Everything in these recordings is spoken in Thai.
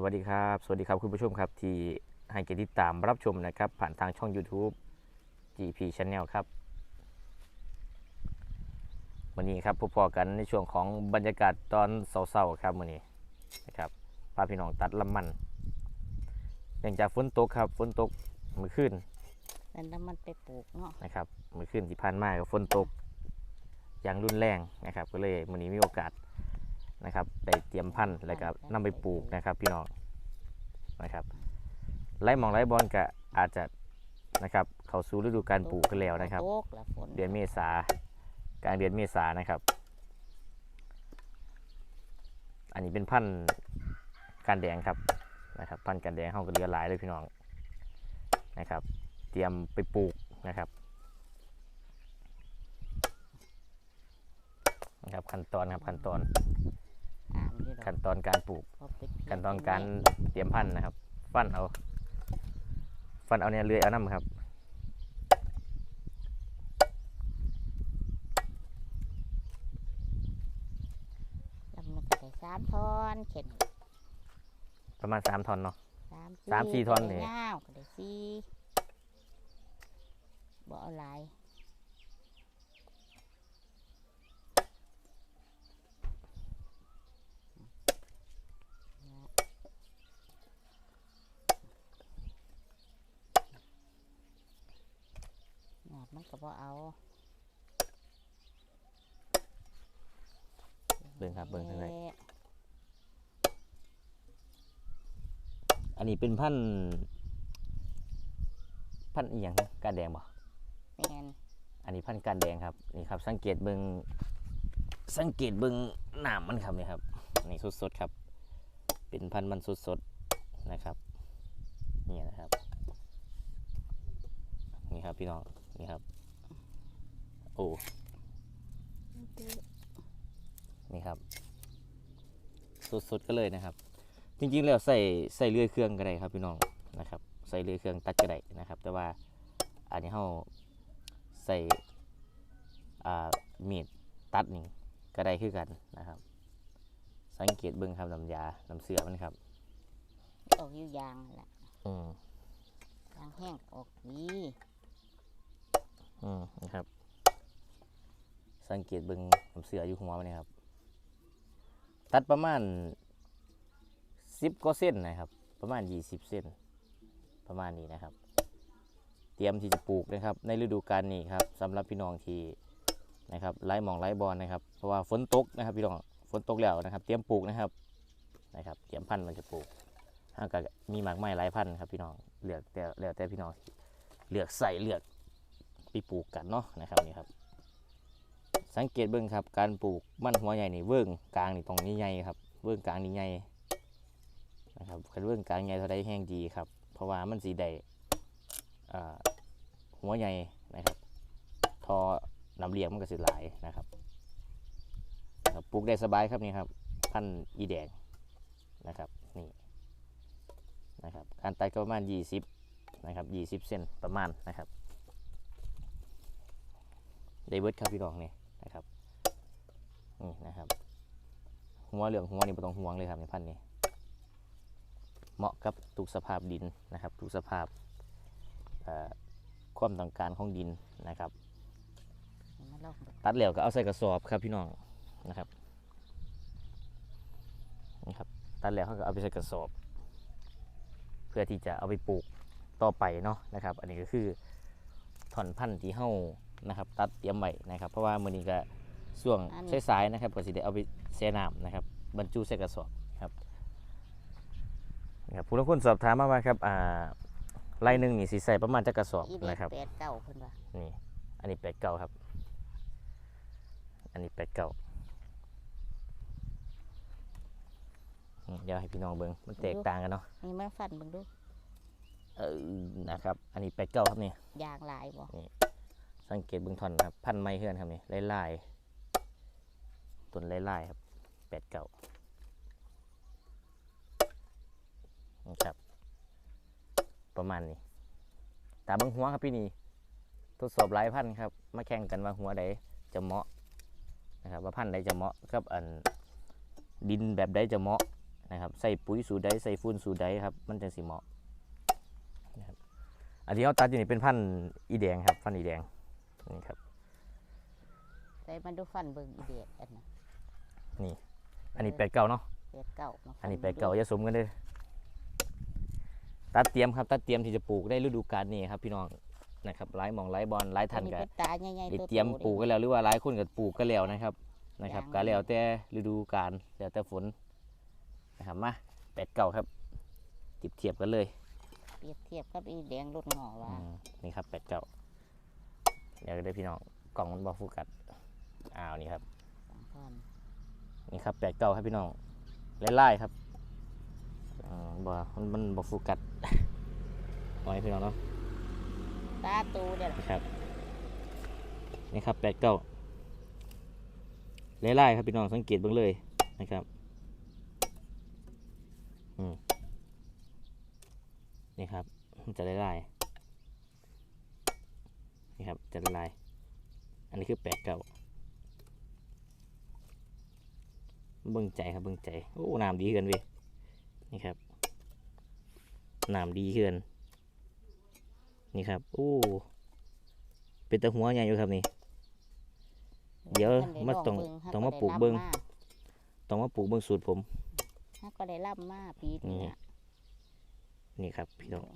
สวัสดีครับ สวัสดีครับคุณผู้ชมครับที่ให้เกียรติติดตามรับชมนะครับ ผ่านทางช่อง YouTube GP Channel ครับ วันนี้ครับพบพอกันในช่วงของบรรยากาศตอนเศร้าๆครับวันนี้นะครับพาพี่น้องตัดลำมันเนื่องจากฝนตกครับฝนตกเมื่อคืนแล้วน้ำมันไปปลูกเนาะนะครับเมื่อคืนที่ผ่านมาก็ฝนตกอย่างรุนแรงนะครับ ก็เลยวันนี้มีโอกาสนะครับได้เตรียมพันธุ์แล้วก็นำไปปลูกนะครับ พี่น้อง นะครับไล่หมองไล่บอลก็อาจจะนะครับเข้าสู่ฤดูการปลูกกันแล้วนะครับโตกแล้วฝนเดือนเมษากลางเดือนเมษานะครับ อันนี้เป็นพันธุ์การแดงครับนะครับ พันธุ์การแดงเขาก็เรือหลายเลยพี่น้องนะครับ เตรียมไปปลูกนะครับนะครับขั้นตอนครับขั้นตอนอ่า นอยู่ดอกขั้นตอนการปลูกพอไปเพี้ยขั้นตอนการเตรียมพันธุ์นะครับ ฟันเอา ฟันเอาเนี่ยเลื่อยเอาน้ำครับลำนึงก็ได้สามทอนเข็นประมาณสามทอนเนาะ สามสามสี่ท่อนนี่นี่ ยาวก็ได้สี่บ่เอาหลาย มันก็บ่เอาเบิ่งครับเบิ่งทางไหนแหละอันนี้เป็นพันธุ์พันธุ์อีหยังการแดงบ่แม่นอันนี้พันธุ์การแดงครับนี่ครับ สังเกตเบิงสังเกตเบิงหนามมันครับนี่ครับนี่สดๆครับ เป็นพันธุ์มันสดๆนะครับนี่นะครับนี่ครับพี่น้อง นี่ครับ โอ้ นี่ครับ สดๆก็เลยนะครับ จริงๆแล้วใส่ใส่เลื่อยเครื่องก็ได้ครับพี่น้องนะครับ ใส่เลื่อยเครื่องตัดก็ได้นะครับ แต่ว่าอันนี้เราใส่อ่ามีดตัดนี่ก็ได้คือกันนะครับ สังเกตเบิ่งครับน้ำยาน้ำเสือมันครับ ออกอยู่ยางนั่นล่ะอืมยางแห้งออกดี อืมนะครับ สังเกตเบิงน้ำเสืออยู่หัวมันนี่ครับ ตัดประมาณสิบก็เส้นนะครับ ประมาณยี่สิบเส้น ประมาณนี้นะครับ เตรียมที่จะปลูกนะครับ ในฤดูกาลนี้ครับสำหรับพี่น้องที่นะครับไล่หมองไล่บอลนะครับ เพราะว่าฝนตกนะครับ พี่น้องฝนตกแล้วนะครับ เตรียมปลูกนะครับนะครับ เตรียมพันธุ์มันจะปลูกห้างก็มีหมากไม้หลายพันธุ์ครับพี่น้องเลือกแต่แล้วแต่พี่น้องเลือกใส่เลือก ไปปลูกกันเนาะนะครับนี่ครับ สังเกตเบิ้งครับ การปลูกมันหัวใหญ่นี่เบิ้องกลางนี่ตรงนี้ใหญ่ครับเบิ้องกลางนี่ใหญ่นะครับคันเบิ้องกลางใหญ่เท่าใดแห้งดีครับ เพราะว่ามันสีได้อ่าหัวใหญ่นะครับ ทอน้ำเลี้ยงมันก็สิหลายนะครับปลูกได้สบายครับนี่ครับ พันอีแดงนะครับนี่นะครับ การตัดก็ประมาณ 20 นะครับ 20เซนประมาณนะครับ ไดเบิร์ดครับพี่น้องนี่นะครับนี่นะครับ หัวเหลืองหัวนี่ไม่ต้องห่วงเลยครับในพันธุ์นี้เหมาะกับทุกสภาพดินนะครับทุกสภาพเอ่อความต้องการของดินนะครับมาลองดูตัดแล้วก็เอาใส่กระสอบครับพี่น้องนะครับนะครับตัดแล้วเขาก็เอาไปใส่กระสอบ เพื่อที่จะเอาไปปลูกต่อไปเนาะนะครับ อันนี้ก็คือถอนพันธุ์ที่เฮา นะครับตัดเตรียมไว้นะครับเพราะว่ามื้อนี้ก็ช่วงสายๆนะครับก็สิได้เอาไปแช่น้ำนะครับบรรจุใส่กระสอบครับนะครับผู้ลางคนสอบถามมาว่าครับอ่าไร่หนึ่งนี่สิใส่ประมาณจักกระสอบอีเด็กนะครับ แปดเก้าเพิ่นว่านี่อันนี้เป็ดเก่าครับ อันนี้เป็ดเก่าอืมเดี๋ยวให้พี่น้องเบิ้งมันแตกต่างกันเนาะ นี่มาฟันเบิ่งดูเออ นะครับ อันนี้เป็ดเก่าครับนี่ ยางหลายบ่ สังเกตเบื้องท่อนครับ พันไม้เฮือนครับนี่ไล่ๆต้นไล่ๆครับเป็ดเก่านะครับ ประมาณนี้ตาบิ้งหัวครับพี่นี่ทดสอบหลายพันธุ์ครับ มาแข่งกันว่าหัวใดจะเหมาะนะครับ ว่าพันธุ์ใดจะเหมาะกับอันดินแบบใดจะเหมาะนะครับ ใส่ปุ๋ยสูตรใดใส่ฟุ้นสูตรใดครับ มันจังสิเหมาะนะครับอันที่เขาตัดอยู่นี่เป็นพันธุ์อีแดงครับ พันธุ์อีแดง นี่ครับใส่มันดูฟันเบิ่งอีเดียดอันน่ะอันนี้แปดเก้าเนาะแปดเก้ามาฟัอันนี้บิ่งแปดเก่าอย่าสมกันเด้อตัดเตรียมครับตัดเตรียมที่จะปลูกได้ฤดูกาลนี้ครับพี่น้องนะครับหลายหมองหลายบอลหลายทันอักัน เป็นตาใหญ่ๆได้ตัวเตรียมๆปลูกกันแล้วหรือว่าหลายคนก็ปลูกกันแล้วนะครับนะครับอย่างก็แล้วแต่ฤดูกาลแล้วแต่ฝนนะครับมาแปดเก่าครับจิบเทียบกันเลย เปรียบเทียบกับอีแดงรถหงอว่าอืมนี่ครับแปดเก่าเดี๋ยวได้พี่น้องกล่องมันบอโฟูกัดอ้าวนี่ครับสองพันนี่ครับแปดเก่าครับพี่น้องไล่ๆครับอืมบ่มันมันบอโฟูกัดเอาให้พี่น้องเนาะตาตูเด้อนะครับนี่ครับแปดเก้าไล่ๆครับพี่น้องสังเกตเบ้างเลยนะครับอืมนี่ครับมันจะไล่ๆ นี่ครับจะไล่ๆอันนี้คือแปดเก้าเบิ่งใจครับเบิ่งใจ โอ้น้ำดีขึ้นเว้ยนี่ครับน้ำดีขึ้นนี่ครับโอ้เป็นตะหัวใหญ่อยู่ครับนี่ เดี๋ยวท่นไมาต้องลเบิ่ต้องมาก็ปลูกได้เบิ่งรับมาต้องมาปลูกเบื้องสูตรผมถ้าก็ได้รับมาปีนี้นี่อะนี่ครับพี่น้อง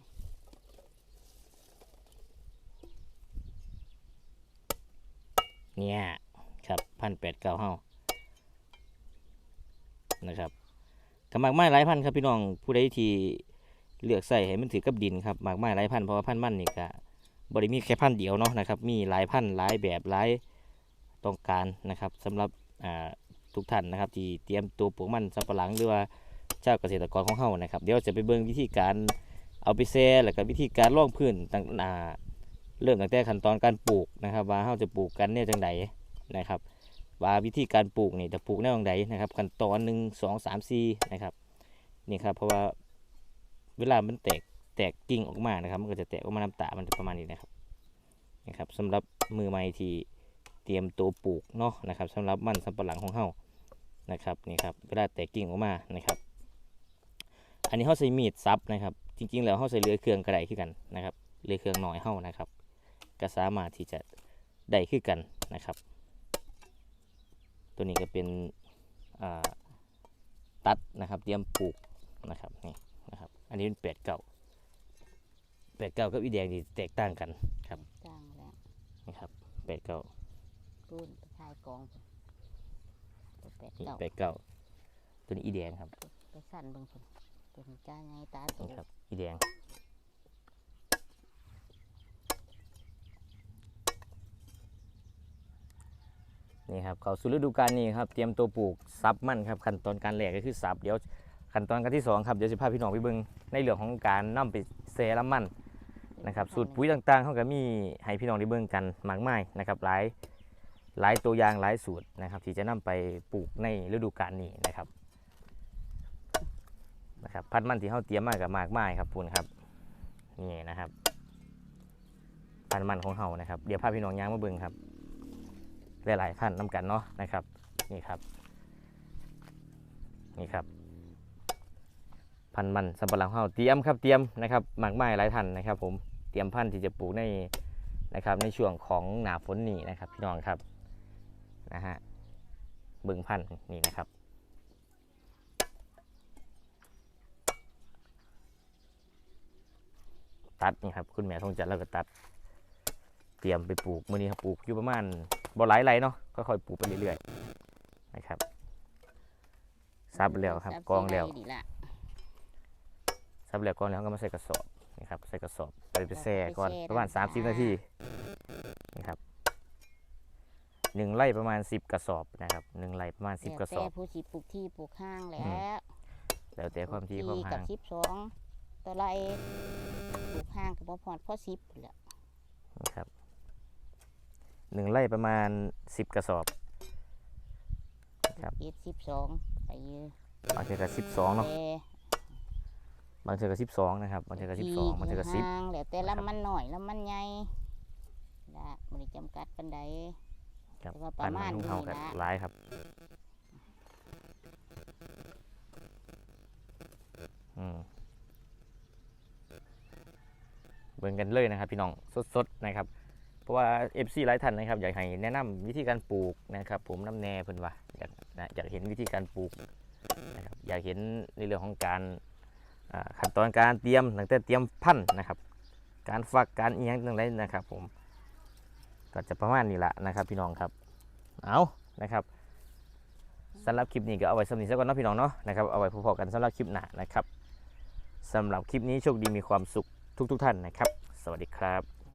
เนี่ยครับพันแปดเก้าเฮานะครับกับหมากไม้หลายพันครับพี่น้องผู้ใดที่เลือกใส่ให้มันถือกับดินครับหมากไม้หลายพันเพราะว่าพันมันนี่ก็บริมีแค่พันเดียวเนาะนะครับ มีหลายพันหลายแบบหลายต้องการนะครับสำหรับทุกท่านนะครับ ที่เตรียมตัวปลูกมันสับปะหลังหรือว่าเจ้าเกษตรกรของเฮานะครับ เดี๋ยวจะไปเบิ่งวิธีการเอาไปแซ่แล้วก็วิธีการล่องพื้นต่างอ่า เริ่มตั้งแต่ขั้นตอนการปลูกนะครับว่าเราจะปลูกกันเนี่ยจังไดนะครับ ว่าวิธีการปลูกนี่จะปลูกแนวจังไดนะครับขั้นตอนหนึ่งสองสามสี่นะครับนี่ครับเพราะว่าเวลามันแตกแตกกิ่งออกมานะครับ มันก็จะแตกออกมาน้ำตามันจะประมาณนี้นะครับนะครับสำหรับมือใหม่ที่เตรียมตัวปลูกเนาะนะครับสำหรับมันสำปะหลังของเฮานะครับนี่ครับเวลาแตกกิ่งออกมานะครับ อันนี้เขาใช้มีดซับนะครับ จริงๆ แล้วเขาใช้เรือเครื่องกระไดขึ้นกันนะครับเรือเครื่องน้อยเฮานะครับ ก็สามารถที่จะได้ขึ้นกันนะครับ ตัวนี้ก็เป็นอ่าตัดนะครับเตรียมปลูกนะครับนี่นะครับ อันนี้เป็นแปดเก่าแปดเก่ากับอีแดงนี่แตกต่างกันครับจ้างแล้วนะครับแปดเก่ารุ่นไปขายกองตัวแปดนี่เก้าแปดเก่าตัวนี้อีแดงครับไปสั่นเบิ่งพุ่นตัวนี้จ้าใหญ่ตาโตนี่ครับอีแดง นี่ครับเขาสู่ฤดูกาลนี้ครับเตรียมตัวปลูกซับมันครับขั้นตอนการแรกก็คือซับเดี๋ยวขั้นตอนการที่สองครับเดี๋ยวจะพาพี่น้องไปเบิ่งในเรื่องของการนํไปเซรั่มมันนะครับสูตรปุ๋ยต่างๆเขาก็มีให้พี่น้องได้เบิ่งกันมากมายนะครับหลายหลายตัวอย่างหลายสูตรนะครับ ที่จะนำไปปลูกในฤดูกาลนี้นะครับนะครับพันธุ์มันที่เขาเตรียมมากับมากมายครับพูนครับนี่นะครับพันธุ์มันของเขานะครับเดี๋ยวพาพี่น้องย่างมาเบิ่งครับ หลายๆพันน้ำกันเนาะนะครับนี่ครับนี่ครับ พันธุ์มันสำปะหลังเฮาเตรียมครับเตรียมนะครับหมากไม้หลายทันนะครับ ผมเตรียมพันธุ์ที่จะปลูกในนะครับในช่วงของหนาฝนนี่นะครับ พี่น้องครับนะฮะบิ่งพันธุ์นี่นะครับตัดนี่ครับคุณแม่ทองจันทร์แล้วก็ตัด เตรียมไปปลูกมื้อนี้ครับปลูกอยู่ประมาณ บ่หลายไรเนาะค่อยๆปลูกไปเรื่อยๆนะครับซับแล้วครับซับกองแล้วใส่นี่ล่ะซับแล้วกองแล้วก็มาใส่กระสอบนี่ครับใส่กระสอบไปไปแช่ก่อนไปแช่ประมาณน้ำตา30นาทีนี่ครับหนึ่งไร่ประมาณ10กระสอบนะครับหนึ่งไร่ประมาณ10กระสอบแล้วแต่ผู้สิปลูกที่ปลูกห้างแหล้อืวแล้วแต่ความที่ความกัห่าบงสิบสองตัวไรปลูกห้างกับบ่พอดพ่อสิบพุ่นแหละนะครับ หนึ่งไร่ประมาณสิบกระสอบ ครับ เจ็สิบสองไปเยอะบางเทือก็สิบสองเนาะบางเทือก็สิบสองนะครับบางเทือก็สิบสองบางเทือก็สิบ ห่างแล้วแต่ละมันหน่อยแล้วมันใหญ่ละบริจำกัดปันใด ครับแต่ว่าประมาณนี้กับนะ ร้ายครับเบิ่งกันเลยนะครับ พี่น้องสดๆนะครับ เพราะว่า FC หลายท่านนะครับอยากให้แนะนำวิธีการปลูกนะครับ ผมน้ำแน่เพิ่นว่าอยากนะอยากเห็นวิธีการปลูกนะครับอยากเห็นในเรื่องของการขั้นตอนการเตรียมตั้งแต่เตรียมพันธุ์นะครับ การฟักการเอียงต่างๆนะครับ ผมก็จะประมาณนี้ละนะครับ พี่น้องครับเอานะครับสำหรับคลิปนี้ก็เอาไว้สำหรับนี้ซะก่อนเนาะพี่น้องเนาะนะครับเอาไว้พอๆกันสำหรับคลิปหน้านะครับสำหรับคลิปนี้โชคดีมีความสุขทุกๆท่านนะครับ สวัสดีครับ